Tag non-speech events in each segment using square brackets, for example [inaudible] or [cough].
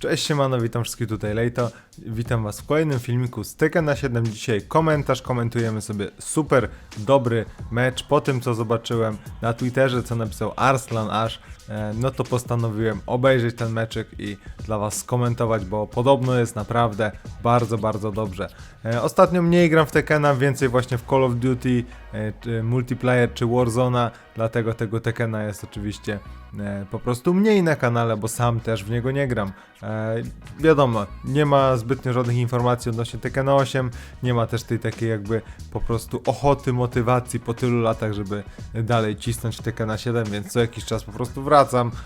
Cześć siemano, witam wszystkich tutaj Lejto. Witam was w kolejnym filmiku z Tekken na 7. Dzisiaj komentarz, komentujemy sobie super dobry mecz. Po tym co zobaczyłem na Twitterze, co napisał Arslan Ash, no to postanowiłem obejrzeć ten meczyk i dla was skomentować, bo podobno jest naprawdę bardzo, bardzo dobrze. E, Ostatnio mniej gram w Tekkena, więcej właśnie w Call of Duty, e, czy multiplayer czy Warzona, dlatego tego Tekkena jest oczywiście e, po prostu mniej na kanale, bo sam też w niego nie gram. E, wiadomo, nie ma zbytnio żadnych informacji odnośnie Tekkena 8, nie ma też tej takiej jakby po prostu ochoty, motywacji po tylu latach, żeby dalej cisnąć Tekkena 7, więc co jakiś czas po prostu wracam,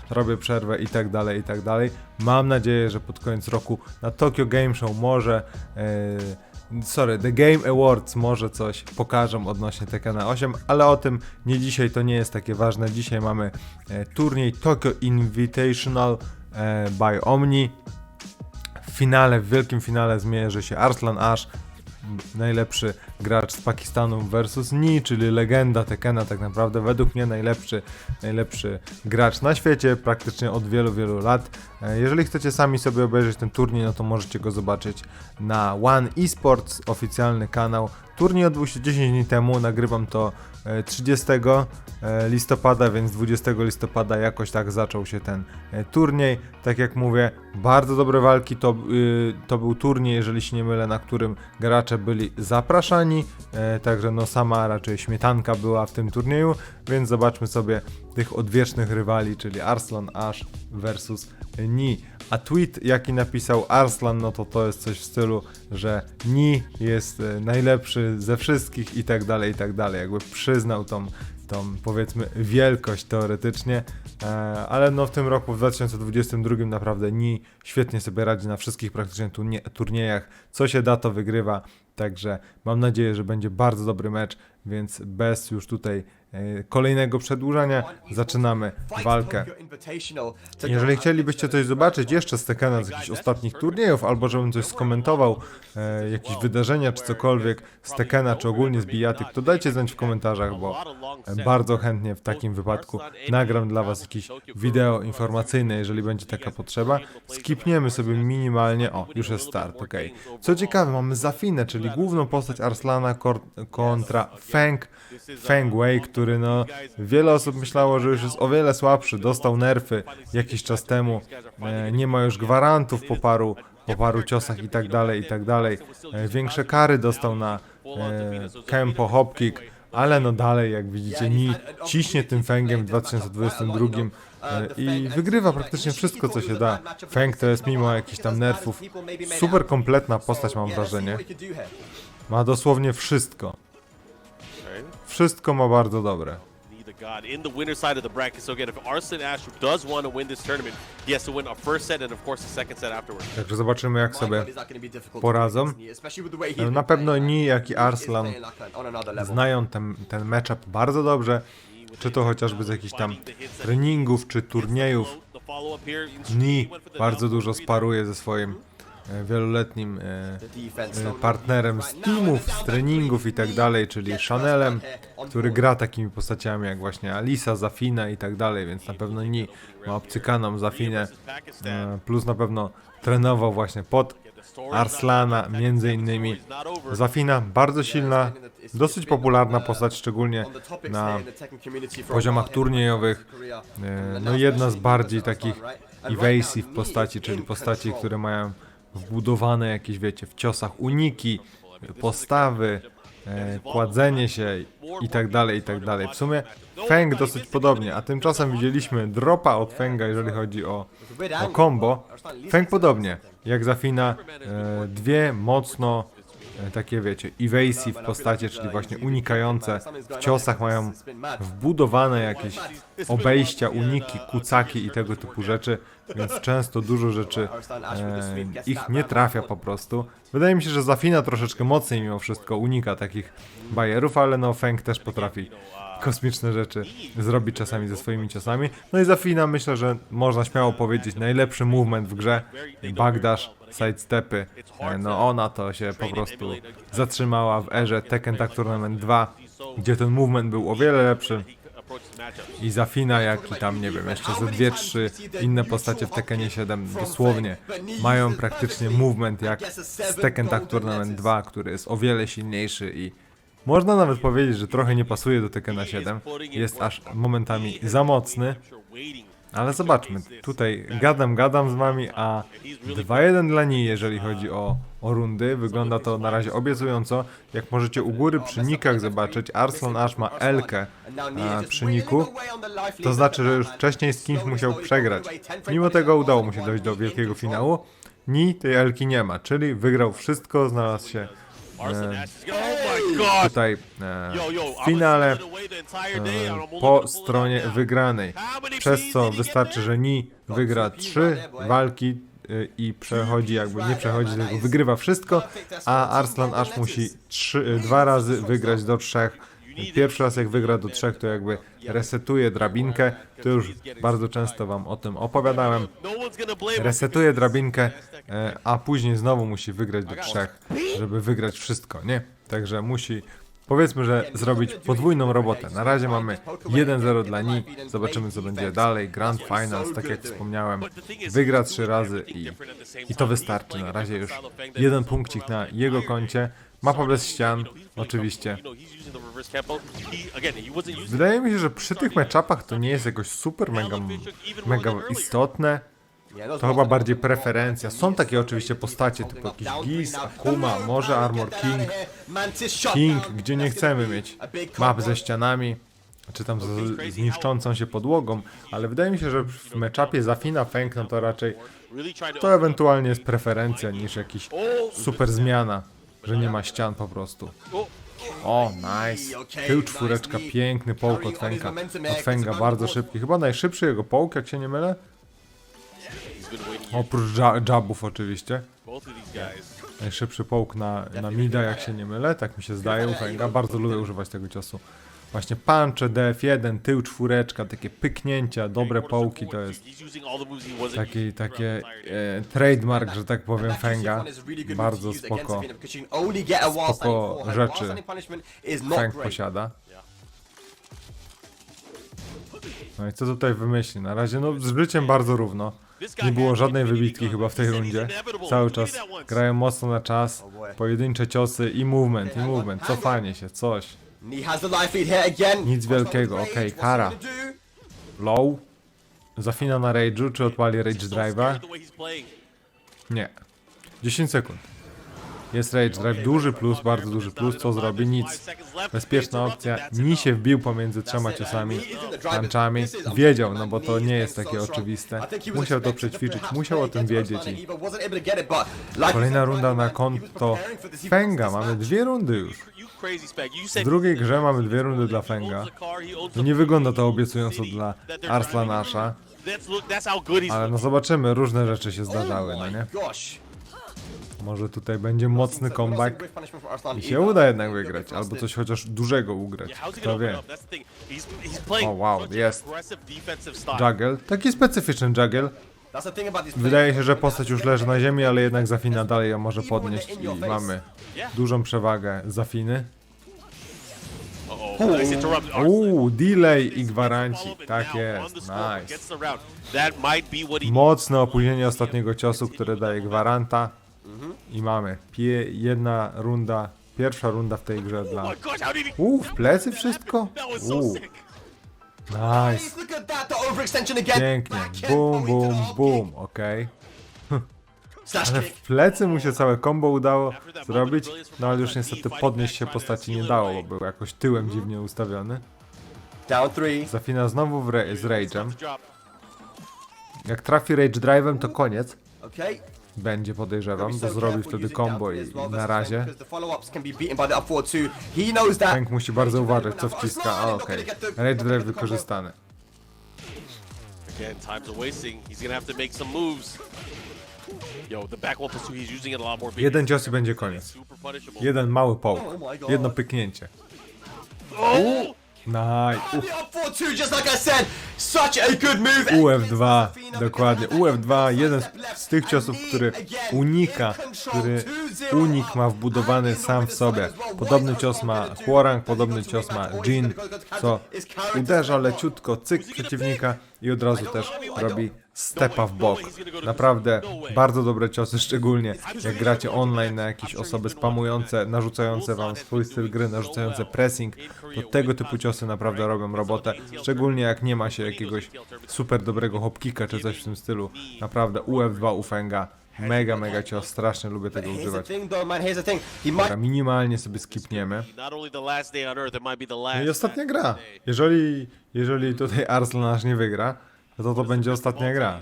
robię przerwę i tak dalej, i tak dalej. Mam nadzieję, że pod koniec roku na Tokyo Game Show może e, sorry, The Game Awards może coś pokażą odnośnie Tekkena 8, ale o tym nie dzisiaj, to nie jest takie ważne. Dzisiaj mamy e, turniej Tokyo Invitational e, by Omni. W finale, w wielkim finale zmierzy się Arslan Ash, najlepszy gracz z Pakistanu versus Ni, czyli legenda Tekkena tak naprawdę, według mnie najlepszy, najlepszy gracz na świecie, praktycznie od wielu, wielu lat. E, Jeżeli chcecie sami sobie obejrzeć ten turniej, no to możecie go zobaczyć na One Esports, oficjalny kanał. Turniej odbył się 10 dni temu, nagrywam to e, 30 e, listopada, więc 20 listopada jakoś tak zaczął się ten e, turniej. Tak jak mówię, bardzo dobre walki, to, y, to był turniej, jeżeli się nie mylę, na którym gracze byli zapraszani, e, także no sama raczej śmietanka była w tym turnieju, więc zobaczmy sobie tych odwiecznych rywali, czyli Arslan Ash versus Ni. A tweet jaki napisał Arslan, no to to jest coś w stylu, że Ni jest e, najlepszy ze wszystkich i tak dalej, i tak dalej. Jakby przyznał tą, tą powiedzmy wielkość teoretycznie, e, ale no w tym roku, w 2022 naprawdę Ni świetnie sobie radzi na wszystkich praktycznie turnie, turniejach. Co się da, to wygrywa. Także mam nadzieję, że będzie bardzo dobry mecz, więc bez już tutaj kolejnego przedłużania zaczynamy walkę. Jeżeli chcielibyście coś zobaczyć jeszcze z Tekkena z jakichś ostatnich turniejów, albo żebym coś skomentował, e, jakieś wydarzenia czy cokolwiek z Tekkena, czy ogólnie z bijatyk, to dajcie znać w komentarzach, bo e, bardzo chętnie w takim wypadku nagram dla was jakieś wideo informacyjne, jeżeli będzie taka potrzeba. Skipniemy sobie minimalnie, o, już jest start, ok. Co ciekawe, mamy Zafinę, czyli główną postać Arslana kontra Feng, Feng Wei, który no, wiele osób myślało, że już jest o wiele słabszy, dostał nerfy jakiś czas temu, e, nie ma już gwarantów po paru, po paru ciosach i tak dalej, i tak dalej. E, większe kary dostał na e, Kempo Hopkick, ale no dalej, jak widzicie, Ni ciśnie tym Fengiem w 2022 e, i wygrywa praktycznie wszystko, co się da. Feng to jest mimo jakichś tam nerfów super kompletna postać, mam wrażenie. Ma dosłownie wszystko. Wszystko ma bardzo dobre. God in the winner side of the bracket. So again, if Arslan does want to win this tournament, he has to win a first set and of course a second set afterwards. Także zobaczymy, jak sobie poradzą. Na pewno Ni, jak i Arslan znają ten, ten matchup bardzo dobrze. Czy to chociażby z jakichś tam treningów, czy turniejów. Ni bardzo dużo sparuje ze swoim wieloletnim e, e, partnerem z teamów, z treningów i tak dalej, czyli Chanelem, który gra takimi postaciami jak właśnie Alisa, Zafina i tak dalej, więc na pewno Ni ma obcykaną Zafinę, e, plus na pewno trenował właśnie pod Arslana między innymi. Zafina bardzo silna, dosyć popularna postać, szczególnie na poziomach turniejowych. E, No jedna z bardziej takich evasive postaci, czyli postaci, które mają wbudowane jakieś, wiecie, w ciosach uniki, postawy, e, kładzenie się i tak dalej, i tak dalej. W sumie Feng dosyć podobnie, a tymczasem widzieliśmy dropa od Fenga, jeżeli chodzi o, o combo. Feng podobnie, jak Zafina, e, dwie mocno takie wiecie, evasive postacie, czyli właśnie unikające. W ciosach mają wbudowane jakieś obejścia, uniki, kucaki i tego typu rzeczy, więc często dużo rzeczy e, ich nie trafia po prostu. Wydaje mi się, że Zafina troszeczkę mocniej mimo wszystko unika takich bajerów, ale no Feng też potrafi kosmiczne rzeczy zrobić czasami ze swoimi ciosami. No i Zafina myślę, że można śmiało powiedzieć najlepszy movement w grze, backdash, sidestepy. E, No ona to się po prostu zatrzymała w erze Tekken Tag Tournament 2, gdzie ten movement był o wiele lepszy. i Zafina, jak i tam, nie wiem, jeszcze ze dwie, trzy inne postacie w Tekkenie 7 dosłownie mają praktycznie movement jak z Tekken Tag Tournament 2, który jest o wiele silniejszy i można nawet powiedzieć, że trochę nie pasuje do Tekkena 7. Jest aż momentami za mocny. Ale zobaczmy, tutaj gadam, gadam z wami, a 2-1 dla niej, jeżeli chodzi o, o rundy. Wygląda to na razie obiecująco. Jak możecie u góry przy nikach zobaczyć, Arslan Ash ma Elkę e, przy niku. To znaczy, że już wcześniej z kimś musiał przegrać. Mimo tego udało mu się dojść do wielkiego finału. Ni tej Elki nie ma, czyli wygrał wszystko, znalazł się e, oh my god! tutaj e, w finale e, po stronie wygranej. Przez co wystarczy, że Ni wygra trzy walki y, i przechodzi jakby, nie przechodzi, tylko wygrywa wszystko, a Arslan aż musi trzy, dwa razy wygrać do trzech. Pierwszy raz jak wygra do trzech, to jakby resetuje drabinkę. To już bardzo często wam o tym opowiadałem. Resetuje drabinkę, e, a później znowu musi wygrać do trzech, żeby wygrać wszystko, nie? Także musi, powiedzmy, że zrobić podwójną robotę. Na razie mamy 1-0 dla Ni, zobaczymy co będzie dalej. Grand Finals, tak jak wspomniałem, wygra trzy razy i, i to wystarczy. Na razie już jeden punkcik na jego koncie. Mapa bez ścian, oczywiście. Wydaje mi się, że przy tych matchupach to nie jest jakoś super mega, mega istotne. To chyba bardziej preferencja. Są takie oczywiście postacie typu jakiś Giz, Akuma, może Armor King, King, gdzie nie chcemy mieć map ze ścianami, czy tam z, niszczącą się podłogą, ale wydaje mi się, że w meczapie Zafina Feng no to raczej to ewentualnie jest preferencja niż jakiś super zmiana, że nie ma ścian po prostu. O, nice. Tył czwóreczka, piękny połk od Fenga. Od Fenga, bardzo szybki. Chyba najszybszy jego połk, jak się nie mylę. Oprócz jabów oczywiście. Najszybszy połk na, na mida, jak się nie mylę, tak mi się zdaje u Fenga. Bardzo lubię używać tego ciosu. Właśnie punche, DF1, tył czwóreczka, takie pyknięcia, dobre połki to jest taki, takie e, trademark, że tak powiem, Fenga. Bardzo spoko, spoko rzeczy. Feng posiada. No i co tutaj wymyśli? Na razie, no z życiem bardzo równo. Nie było żadnej wybitki chyba w tej rundzie. Cały czas grają mocno na czas, pojedyncze ciosy i movement, i movement, cofanie się, coś. Nic wielkiego, okej, kara. Low. Zafina na rage'u, czy odpali rage drive'a? Nie. 10 sekund. Jest rage drive, duży plus, bardzo duży plus, co zrobi? Nic. Bezpieczna opcja, Ni się wbił pomiędzy trzema ciosami, punchami. Wiedział, no bo to nie jest takie oczywiste. Musiał to przećwiczyć, musiał o tym wiedzieć i kolejna runda na konto Fenga. Mamy dwie rundy już. W drugiej grze mamy dwie rundy dla Fenga. No nie wygląda to obiecująco dla Arslanasza, ale no zobaczymy, różne rzeczy się zdarzały, no nie? Może tutaj będzie mocny comeback. i się uda jednak wygrać, albo coś chociaż dużego ugrać, kto wie. O, wow, jest. Juggle, taki specyficzny juggle. Wydaje się, że postać już leży na ziemi, ale jednak Zafina dalej ją może podnieść i mamy dużą przewagę Zafiny. Uuu, delay i gwaranci, tak jest, nice. Mocne opóźnienie ostatniego ciosu, które daje gwaranta. I mamy pie jedna runda, pierwsza runda w tej grze dla... Uuu, w plecy wszystko? Uuu, nice. Pięknie, boom, boom, boom, okej. Ale w plecy mu się całe combo udało zrobić, no ale już niestety podnieść się postaci nie dało, bo był jakoś tyłem dziwnie ustawiony. Down three. Zafina znowu w ra- z rage'em. Jak trafi rage drive'em to koniec. Będzie podejrzewam, bo zrobi wtedy combo i, na razie. Tank musi bardzo uważać co wciska, a okej. Rage drive wykorzystany. Again, times wasting. He's gonna have to make some moves. Yo, the back wall pursuit, he's using it a lot more. Jeden cios i będzie koniec. Jeden mały połk. Jedno pyknięcie. Oh! Naj. The up 4-2, just like I said, such a good move. UF2, dokładnie. UF2, jeden z, z tych ciosów, który unika, który unik ma wbudowany sam w sobie. Podobny cios ma Hwarang, podobny cios ma Jin, co uderza leciutko, cyk przeciwnika i od razu też robi stepa w bok. Naprawdę bardzo dobre ciosy, szczególnie jak gracie online na jakieś osoby spamujące, narzucające wam swój styl gry, narzucające pressing, to tego typu ciosy naprawdę robią robotę, szczególnie jak nie ma się jakiegoś super dobrego hopkicka czy coś w tym stylu. Naprawdę UF2 Ufenga, mega, mega cios, strasznie lubię tego używać. Dobra, minimalnie sobie skipniemy. No i ostatnia gra. Jeżeli, jeżeli tutaj Arslan nasz nie wygra, no to to będzie ostatnia gra.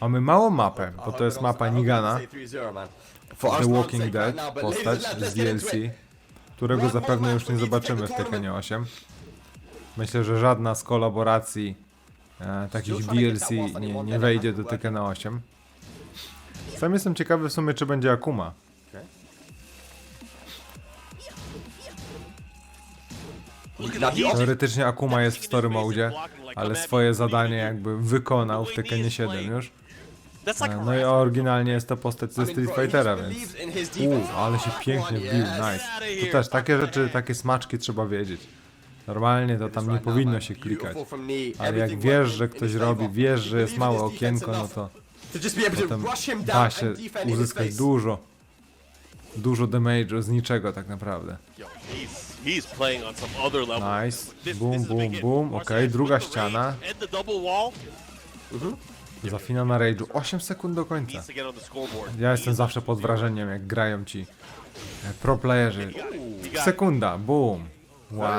Mamy małą mapę, bo to jest mapa Nigana, Say 3-0, man. For The Walking Dead, now, but postać z DLC, którego zapewne już nie zobaczymy w Tekkenie 8. Myślę, że żadna z kolaboracji e, takich DLC nie, nie wejdzie do Tekkena 8. Sam jestem ciekawy w sumie, czy będzie Akuma. Teoretycznie Akuma jest w story mode, ale swoje zadanie jakby wykonał w Tekkenie 7 już. No i oryginalnie jest to postać ze Street Fightera, więc... Uuu, ale się pięknie wbił, nice. To też takie rzeczy, takie smaczki trzeba wiedzieć. Normalnie to tam nie powinno się klikać. Ale jak wiesz, że ktoś robi, wiesz, że jest małe okienko, no to potem da się uzyskać dużo, dużo damage'u z niczego tak naprawdę. Nice. Boom, boom, boom. Has druga ściana. Wall Zafina na rage'u. 8 sekund do końca. Ja jestem zawsze pod wrażeniem, jak grają ci e, pro playerzy. Sekunda, boom. Wow.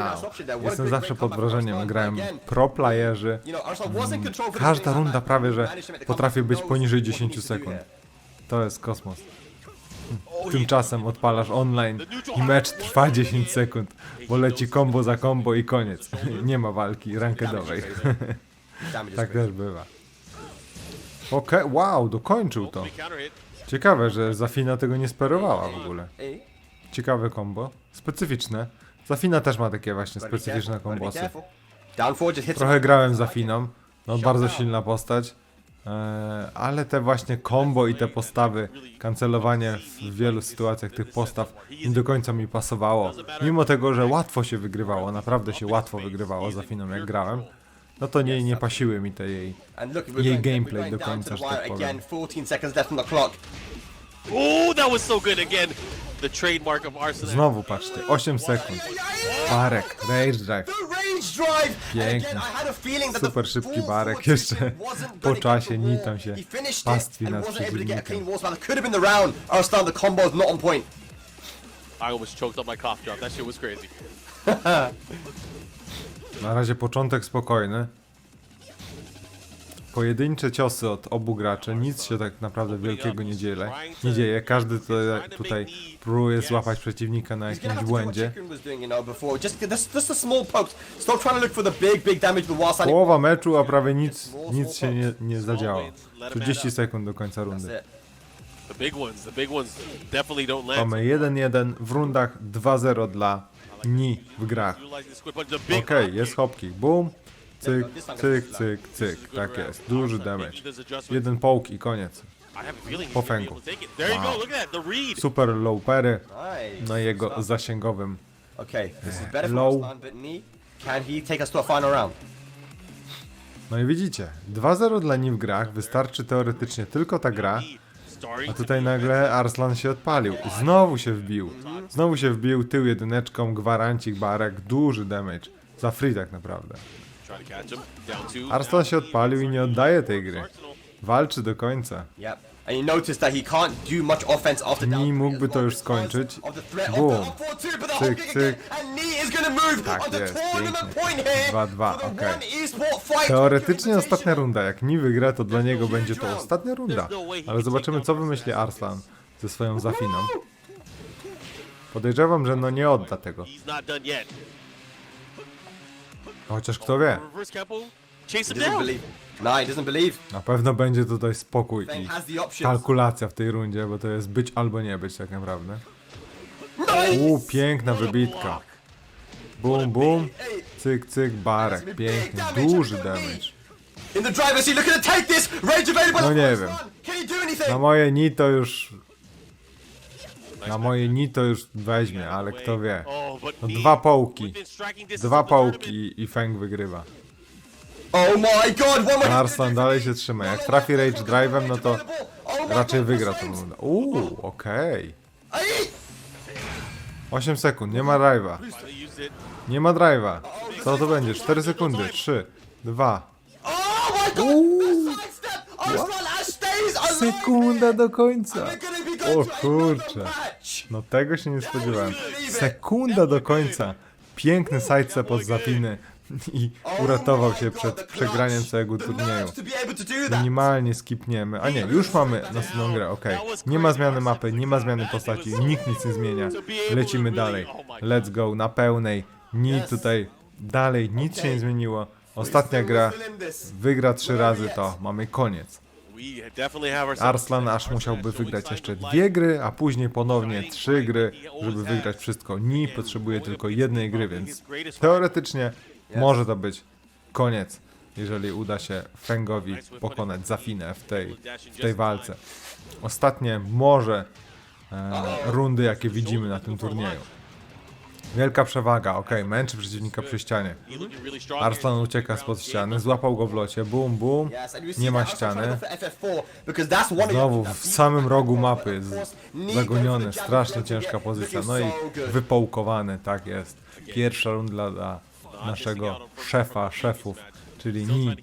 Jestem zawsze pod wrażeniem, jak grają pro playerzy. This Każda runda prawie, że potrafi być poniżej what he 10 needs to do sekund. To jest kosmos. Tymczasem odpalasz online i mecz trwa 10 sekund, bo leci combo za combo i koniec. [laughs] Nie ma walki rankedowej. [laughs] Tak też bywa. Okej, wow, dokończył to. Ciekawe, że Zafina tego nie sperowała w ogóle. Ciekawe combo. Specyficzne. Zafina też ma takie właśnie specyficzne kombosy. Trochę grałem za Finą. No bardzo silna postać. Eee, ale te właśnie combo i te postawy, kancelowanie w wielu sytuacjach tych postaw nie do końca mi pasowało. Mimo tego, że łatwo się wygrywało, naprawdę się łatwo wygrywało za Finą jak grałem, no to nie, nie pasiły mi te jej. Jej gameplay do końca, to że tak powiem. again. 14 seconds left on the clock. Oh, that was so good again. The trademark of Arsenal. Znowu patrzcie, 8 sekund. Barek, rage drive. The range drive. And Pięknie. Super szybki barek jeszcze po czasie nitam się pastwi nad przeciwnikiem. I almost choked up my cough drop. That shit was crazy. [laughs] Na razie początek spokojny. Pojedyncze ciosy od obu graczy, nic się tak naprawdę wielkiego nie dzieje. Nie dzieje. Każdy tutaj, tutaj próbuje złapać przeciwnika na jakimś błędzie. Połowa meczu, a prawie nic, nic się nie, nie zadziało. 30 sekund do końca rundy. Mamy 1-1 w rundach 2-0 dla Ni w grach. Okej, jest hopki. Boom. Cyk, cyk, cyk, cyk. Tak jest. Duży damage. Jeden połk i koniec. Po fęgu. Wow. Super low pery na jego zasięgowym. Low. No i widzicie, 2-0 dla nim w grach, wystarczy teoretycznie tylko ta gra, a tutaj nagle Arslan się odpalił. Znowu się wbił. Znowu się wbił tył jedyneczką, gwarancik, barek, duży damage. Za free tak naprawdę. Arslan się odpalił i nie oddaje tej gry. Walczy do końca. Three mógłby to już skończyć. Boom. Cyk, cyk. Tak jest, pięknie. point here 2-2, for the okej. Teoretycznie ostatnia runda. Jak nie wygra, to dla niego będzie to ostatnia runda. Ale zobaczymy, co wymyśli Arslan ze swoją Zafiną. Podejrzewam, że no nie odda tego. Chociaż kto wie. Reverse capo. Chase He him doesn't down. believe. No, he doesn't believe. Na pewno będzie tutaj spokój i has the options. kalkulacja w tej rundzie, bo to jest być albo nie być tak naprawdę. Uuu, piękna wybitka. Bum, bum. Cyk, cyk, barek. Pięknie. Duży damage. In the driver's seat, looking to take this. Rage available. No nie wiem. run. Can he do anything? Na moje ni to już... Na moje ni to już weźmie, ale kto wie. No dwa połki. Dwa połki i Feng wygrywa. Oh my god, one dalej się trzyma. Jak trafi Rage Drive'em, no to raczej wygra tą rundę. Uuu, okej. Ay! 8 sekund, nie ma drive'a. Nie ma drive'a. Co to będzie? 4 sekundy. 3, 2. Oh my god! The sidestep! Arslan Ash stays alive! Sekunda do końca. O kurczę. No tego się nie spodziewałem. Sekunda do końca. Piękny sidestep od Zafiny i uratował się przed przegraniem całego turnieju. Minimalnie skipniemy. A nie, już mamy następną grę, okej. Nie ma zmiany mapy, nie ma zmiany postaci, nikt nic nie zmienia. Lecimy dalej. Let's go, na pełnej. Ni tutaj dalej, nic się nie zmieniło. Ostatnia gra, wygra trzy razy to, mamy koniec. Arslan aż musiałby wygrać jeszcze dwie gry, a później ponownie trzy gry, żeby wygrać wszystko. Ni potrzebuje tylko jednej gry, więc teoretycznie może to być koniec, jeżeli uda się Fengowi pokonać Zafinę w tej, w tej walce. Ostatnie może e, rundy, jakie widzimy na tym turnieju. Wielka przewaga, ok, męczy przeciwnika przy ścianie. Arslan ucieka spod ściany, złapał go w locie, bum, bum, nie ma ściany. trying to go for FF4 because that's one of Znowu w samym rogu mapy, zagoniony, strasznie ciężka pozycja, no i wypołkowany, tak jest. Pierwsza runda dla naszego szefa szefów, czyli Ni.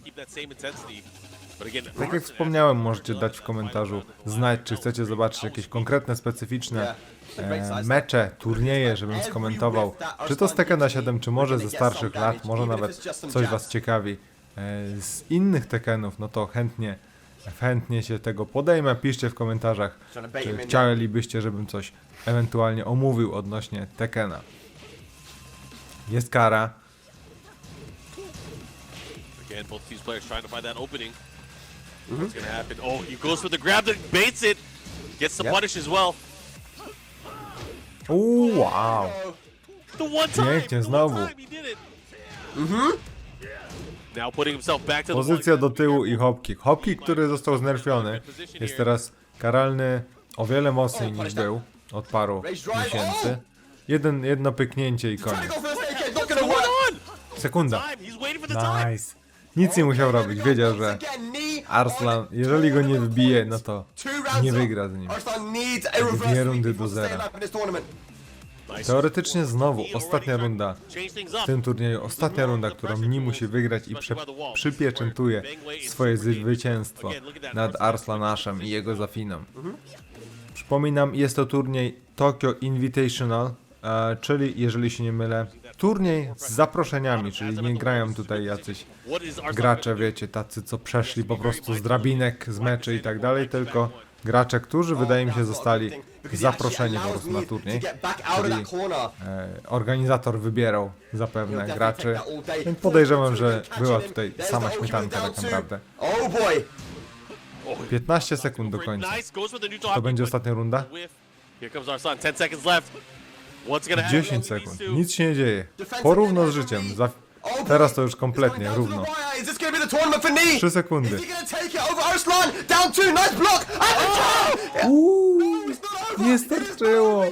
Tak jak wspomniałem, możecie dać w komentarzu znać, czy chcecie zobaczyć jakieś konkretne, specyficzne e, mecze, turnieje, żebym skomentował, czy to z Tekkena 7, czy może ze starszych lat, może nawet coś was ciekawi e, z innych Tekkenów, no to chętnie, chętnie się tego podejmę, piszcie w komentarzach, czy chcielibyście, żebym coś ewentualnie omówił odnośnie Tekkena. Jest kara, again, both these players trying to find that opening. What's gonna happen? Oh, he goes for the grab, then baits it. Gets the Yep. punish as well. Uuu, wow. Pięknie, znowu. Mhm. Pozycja do tyłu i hopkick. Hopkick, który został znerfiony, jest teraz karalny o wiele mocniej niż był od paru miesięcy. Jeden, jedno pyknięcie i koniec. Sekunda. Nice. Nic nie musiał robić. Wiedział, że Arslan, jeżeli go nie wybije, no to nie wygra z nim. Dwie rundy do zera. Teoretycznie znowu ostatnia runda w tym turnieju. Ostatnia runda, którą Ni musi wygrać i prze, przypieczętuje swoje zwycięstwo nad Arslanaszem i jego Zafiną. Przypominam, jest to turniej Tokyo Invitational, e, czyli jeżeli się nie mylę, turniej z zaproszeniami, czyli nie grają tutaj jacyś gracze, wiecie, tacy co przeszli po prostu z drabinek, z meczy i tak dalej, tylko gracze, którzy wydaje mi się zostali zaproszeni po prostu na turniej. Czyli e, organizator wybierał zapewne graczy. Więc podejrzewam, że była tutaj sama śmietanka tak naprawdę. Oh boy. 15 sekund do końca. To będzie ostatnia runda? Here comes Arslan. 10 seconds left. What's gonna happen? 10 He sekund. Nic się nie dzieje. Porówno z życiem. Za... Teraz to już kompletnie równo. down to the wire. Is this gonna be the tournament for Knee? 3 sekundy. Uuu, over. nie starczyło.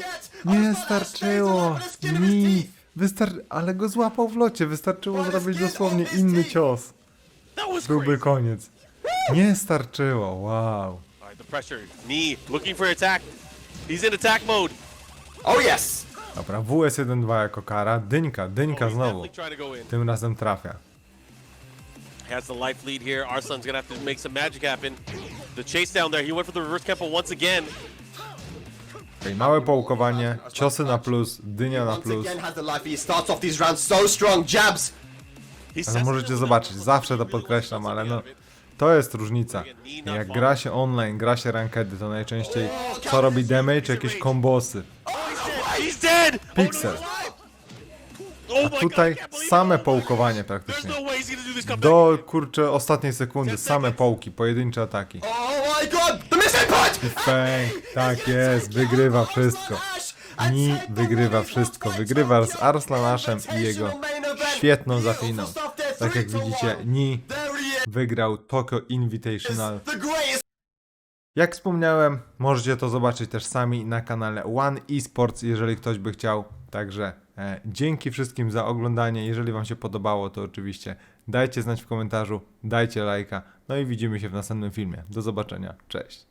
Nie starczyło. Mi. Wystar... Ale go złapał w locie. Wystarczyło zrobić dosłownie inny cios. Byłby koniec. Nie starczyło. Wow. The pressure. Knee looking for attack. He's in attack mode. Oh yes. Dobra, WS1-2 jako kara. Dyńka, dyńka Oh, znowu. Tym razem trafia. Has the life lead here. Arslan's gonna have to make some magic happen. The chase down there. He went for the reverse kempo once again. Okej, małe połkowanie, ciosy na plus, dynia na plus. again has the life. He starts off these rounds so strong. Jabs. He Ale możecie zobaczyć, zawsze to podkreślam, ale no to jest różnica. Jak gra się online, gra się rankedy, to najczęściej co robi damage? Jakieś kombosy. Dead. Pixel. Oh God, Tutaj I same połkowanie praktycznie. no do kurczę ostatniej sekundy, same połki, pojedyncze ataki. Oh punch. Bang, tak jest, wygrywa wszystko. Ni wygrywa wszystko. Wygrywa z Arslanaszem i jego świetną zafiną. Tak jak widzicie, Ni wygrał Tokyo Invitational. Jak wspomniałem, możecie to zobaczyć też sami na kanale One Esports, jeżeli ktoś by chciał. Także e, dzięki wszystkim za oglądanie. Jeżeli Wam się podobało, to oczywiście dajcie znać w komentarzu, dajcie lajka. No i widzimy się w następnym filmie. Do zobaczenia. Cześć.